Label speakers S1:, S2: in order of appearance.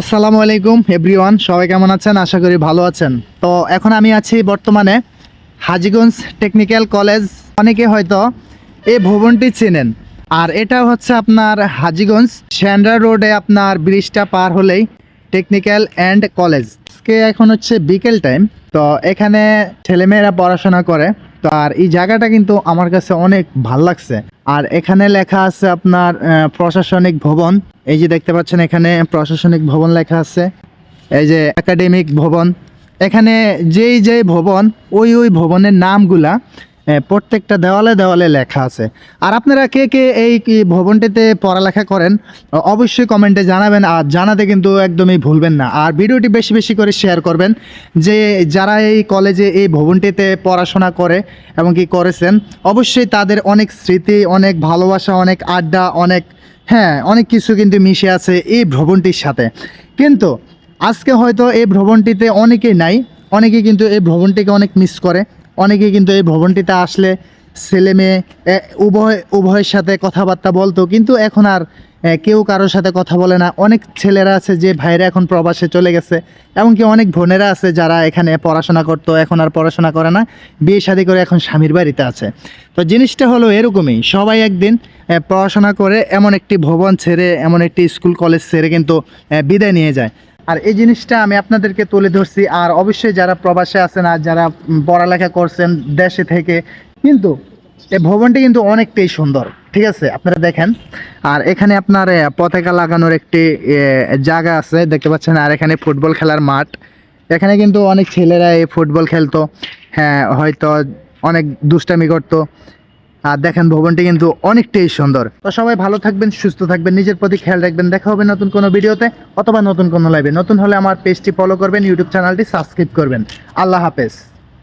S1: আসসালামু আলাইকুম এভরিওয়ান সবাই কেমন আছেন? আশা করি ভালো আছেন। তো এখন আমি আছি বর্তমানে হাজিগঞ্জ টেকনিক্যাল কলেজ। অনেকে হয়তো এই ভবনটি চেনেন। আর এটা হচ্ছে আপনার হাজিগঞ্জ স্যান্ড্রা রোডে আপনার ব্রিজটা পার হলেই টেকনিক্যাল অ্যান্ড কলেজ। এখন হচ্ছে বিকেল টাইম। তো এখানে ছেলেমেয়েরা পড়াশোনা করে। তো আর এই জায়গাটা কিন্তু আমার কাছে অনেক ভালো লাগছে। আর এখানে লেখা আছে আপনার প্রশাসনিক ভবন। এই যে দেখতে পাচ্ছেন এখানে প্রশাসনিক ভবন লেখা আছে। এই যে একাডেমিক ভবন। এখানে যেই যেই ভবন, ওই ওই ভবনের নামগুলা প্রত্যেকটা দেওয়ালে দেওয়ালে লেখা আছে। আর আপনারা কে কে এই ভবনটিতে পড়ালেখা করেন অবশ্যই কমেন্টে জানাবেন, আর জানাতে কিন্তু একদমই ভুলবেন না। আর ভিডিওটি বেশি বেশি করে শেয়ার করবেন, যে যারা এই কলেজে এই ভবনটিতে পড়াশোনা করে এবং কি করেছেন, অবশ্যই তাদের অনেক স্মৃতি, অনেক ভালোবাসা, অনেক আড্ডা, অনেক হ্যাঁ অনেক কিছু কিন্তু মিশে আছে এই ভবনটির সাথে। কিন্তু আজকে হয়তো এই ভ্রমণটিতে অনেকেই নাই অনেকে কিন্তু এই ভ্রমণটিকে অনেক মিস করে। অনেকে কিন্তু এই ভবনটিতে আসলে ছেলে মেয়ে উভয়, উভয়ের সাথে কথাবার্তা বলতো, কিন্তু এখন আর কেউ কারোর সাথে কথা বলে না। অনেক ছেলেরা আছে যে ভাইরা এখন প্রবাসে চলে গেছে, এমনকি অনেক বোনেরা আছে যারা এখানে পড়াশোনা করতো, এখন আর পড়াশোনা করে না, বিয়ে শাদী করে এখন স্বামীর বাড়িতে আছে। তো জিনিসটা হলো এরকমই, সবাই একদিন পড়াশোনা করে এমন একটি ভবন ছেড়ে, এমন একটি স্কুল, কলেজ ছেড়ে কিন্তু বিদায় নিয়ে যায়। আর এই জিনিসটা আমি আপনাদেরকে তুলে ধরছি। আর অবশ্যই যারা প্রবাসে আছেন আর যারা পড়ালেখা করছেন দেশে থেকে, কিন্তু এই ভবনটি কিন্তু অনেকটাই সুন্দর, ঠিক আছে? আপনারা দেখেন। আর এখানে আপনার পতাকা লাগানোর একটি জায়গা আছে, দেখতে পাচ্ছেন? আর এখানে ফুটবল খেলার মাঠ। এখানে কিন্তু অনেক ছেলেরা এই ফুটবল খেলতো। হ্যাঁ হয়তো অনেক দুষ্টামি করতো। আর দেখেন ভবনটি কিন্তু অনেকটাই সুন্দর। তো সবাই ভালো থাকবেন, সুস্থ থাকবেন, নিজের প্রতি খেয়াল রাখবেন। দেখা হবে নতুন কোনো ভিডিওতে অথবা নতুন কোনো লাইভে নতুন হলে আমার পেজটি ফলো করবেন ইউটিউব চ্যানেলটি সাবস্ক্রাইব করবেন। আল্লাহ হাফেজ।